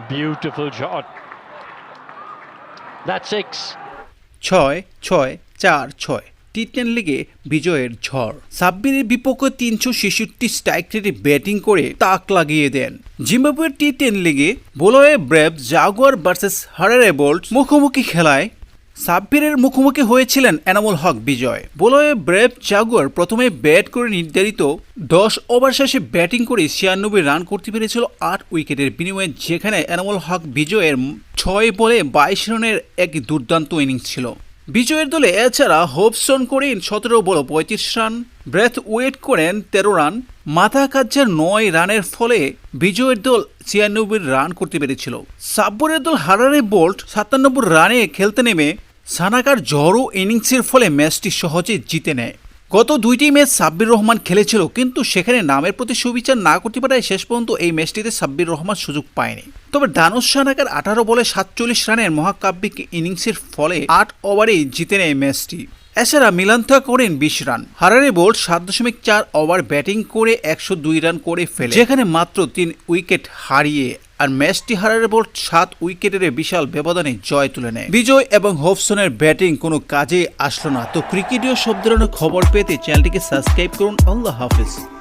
Beautiful shot. That's six. ছয় ছয়, চার, ছয় টি টেন লিগে বিজয়ের ঝড় সাব্বিরের বিপক্ষে তিনশো ছেষট্টি স্ট্রাইক রেটে ব্যাটিং করে তাক লাগিয়ে দেন জিম্বাবুয়ের টি টেন লিগে Bulawayo brave, jaguar versus Harare bolt মুখোমুখি খেলায় সাব্বিরের মুখোমুখি হয়েছিলেন Enamul Haque Bijoy. Bulawayo brave jaguar প্রথমে ব্যাট করে নির্ধারিত দশ ওভার শেষে ব্যাটিং করে ছিয়ানব্বই রান করতে পেরেছিল আট উইকেটের বিনিময়ে, যেখানে এনামুল হক বিজয়ের ছয় বলে বাইশ রানের এক দুর্দান্ত ইনিংস ছিল। বিজয়ের দলে এছাড়া হোপসন করেন সতেরো বল পঁয়ত্রিশ রান, ব্রেথ ওয়েট করেন তেরো রান, মাথা কাজ্জার নয় রানের ফলে বিজয়ের দল ছিয়ানব্বই রান করতে পেরেছিল। সাব্বরের দল হারারে বোল্ট সাতানব্বই রানে খেলতে নেমে সানাকার জড়ো ইনিংসের ফলে ম্যাচটি সহজে জিতে নেয়। গত দুইটি ম্যাচ সাব্বির রহমান খেলেছিল, কিন্তু সেখানে নামের প্রতি সুবিচার না করতে পারায় শেষ পর্যন্ত এই ম্যাচটিতে সাব্বির রহমান সুযোগ পায়নি। তবে দানুশ সানাকার আঠারো বলে সাতচল্লিশ রানের মহাকাব্যিক ইনিংসের ফলে আট ওভারেই জিতে নেয় ম্যাচটি। এছাড়া মিলান্থা করেন বিশ রান। হারারে বোল্ট সাত দশমিক চার ওভার ব্যাটিং করে একশো দুই রান করে ফেলে, যেখানে মাত্র তিন উইকেট হারিয়ে আর ম্যাচটি হারের পর সাত উইকেটের বিশাল ব্যবধানে জয় তুলে নেয়। বিজয় এবং হোপসনের ব্যাটিং কোনো কাজে আসলো না। তো ক্রিকেটীয় সব ধরনের খবর পেতে চ্যানেলটিকে সাবস্ক্রাইব করুন। আল্লাহ হাফিজ।